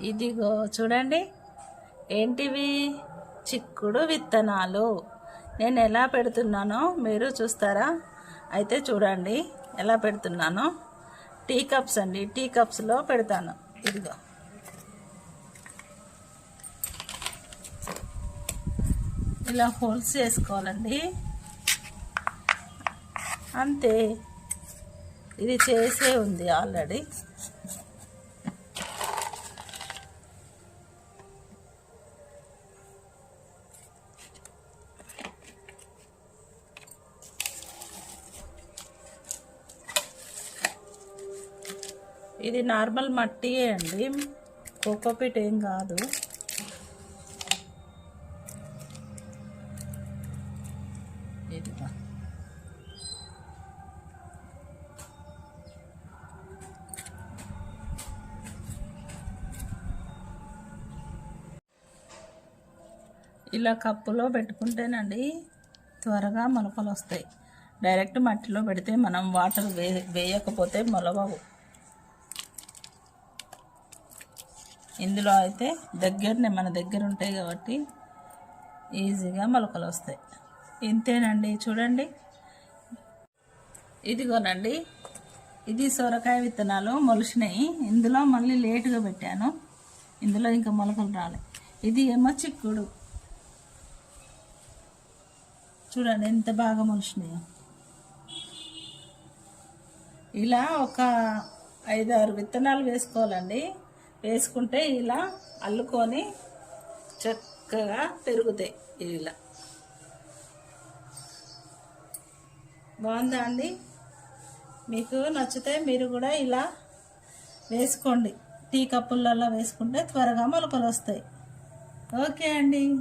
ఇదిగో చూడండి. ఏంటివి? చిక్కుడు విత్తనాలు. నేను ఎలా పెడుతున్నానో మీరు చూస్తారా? అయితే చూడండి ఎలా పెడుతున్నానో. టీ కప్స్ అండి టీ కప్స్లో పెడతాను. ఇదిగో. ఇలా హోల్స్ చేసుకోవాలండి. అంతే. ఇది చేసే ఉంది ఆల్రెడీ. ఇది నార్మల్ మట్టియే అండి. కోకోపీట్ ఏం కాదు. ఇలా కప్పులో పెట్టుకుంటేనండి త్వరగా మొలకలు వస్తాయి. డైరెక్ట్ మట్టిలో పెడితే మనం వాటర్ వే వేయకపోతే మొలవవు. ఇందులో అయితే దగ్గరనే మన దగ్గర ఉంటాయి కాబట్టి ఈజీగా మొలకలు వస్తాయి. ఇంతేనండి చూడండి. ఇదిగోనండి ఇది సొరకాయ విత్తనాలు మొలిచినాయి. ఇందులో మళ్ళీ లేటుగా పెట్టాను. ఇందులో ఇంకా మొలకలు రాలే. ఇది ఏమో చిక్కుడు. చూడండి ఎంత బాగా మొలిచినాయో. ఇలా ఒక ఐదారు విత్తనాలు వేసుకోవాలండి. వేసుకుంటే ఇలా అల్లుకొని చక్కగా పెరుగుతాయి ఇలా. బాగుందా అండి? మీకు నచ్చితే మీరు కూడా ఇలా వేసుకోండి. టీ కప్పులలో వేసుకుంటే త్వరగా మొలకలు వస్తాయి. ఓకే అండి.